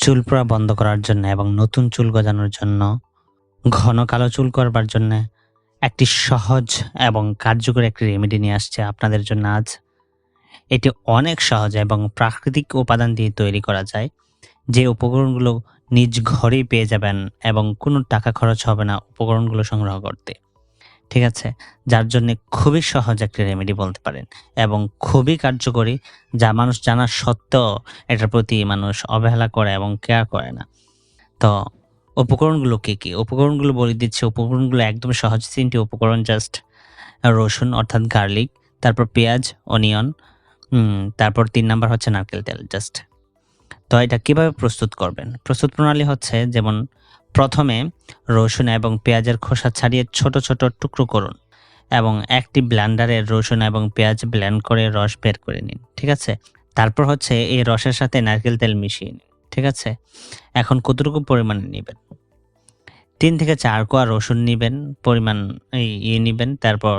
চুল পড়া বন্ধ করার জন্য এবং নতুন চুল গজানোর জন্য, ঘন কালো চুল করবার জন্য একটি সহজ এবং কার্যকর একটি রেমেডি নিয়ে আসছে আপনাদের জন্য আজ। এটি অনেক সহজ এবং প্রাকৃতিক উপাদান দিয়ে তৈরি করা যায়। যে উপকরণগুলো নিজ ঘরেই পেয়ে যাবেন এবং কোনো টাকা খরচ হবে না উপকরণগুলো সংগ্রহ করতে। ঠিক আছে? যার জন্যে খুবই সহজ একটি রেমেডি বলতে পারেন এবং খুবই কার্যকরী যা মানুষ জানা সত্ত্বেও এটার প্রতি মানুষ অবহেলা করে এবং কেয়ার করে না। তো উপকরণগুলো কী, কী? উপকরণগুলো বলে দিচ্ছে উপকরণগুলো একদম সহজ তিনটি উপকরণ জাস্ট রসুন অর্থাৎ গার্লিক, তারপর পেঁয়াজ, অনিয়ন, তারপর তিন নাম্বার হচ্ছে নারকেল তেল জাস্ট। তো এটা কীভাবে প্রস্তুত করবেন? প্রস্তুত প্রণালী হচ্ছে যেমন ১ম এ রসুন এবং পেঁয়াজের খোসা ছাড়িয়ে ছোট, ছোট টুকরো করুন এবং একটি ব্লেন্ডারে রসুন এবং পেঁয়াজ ব্ল্যান্ড করে রস বের করে নিন। ঠিক আছে? তারপর হচ্ছে এই রসের সাথে নারকেল তেল মিশিয়ে নিন। ঠিক আছে? এখন কতটুকু পরিমাণে নিবেন? তিন থেকে চার কোয়া রসুন নিবেন, পরিমাণ ইয়ে নিবেন। তারপর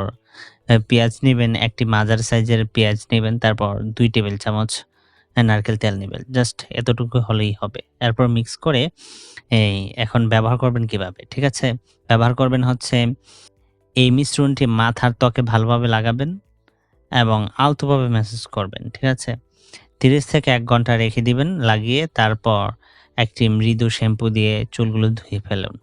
পেঁয়াজ নিবেন, একটি মাজার সাইজের পেঁয়াজ নিবেন। তারপর দুই টেবিল চামচ নারকেল তেল নিবেন। জাস্ট এতটুকু হলেই হবে। এরপর মিক্স করে এই এখন ব্যবহার করবেন কীভাবে? ঠিক আছে? ব্যবহার করবেন হচ্ছে এই মিশ্রণটি মাথার ত্বকে ভালোভাবে লাগাবেন এবং আলতোভাবে ম্যাসাজ করবেন। ঠিক আছে? ৩০ থেকে এক ঘণ্টা রেখে দিবেন, লাগিয়ে তারপর একটি মৃদু শ্যাম্পু দিয়ে চুলগুলো ধুয়ে ফেলুন।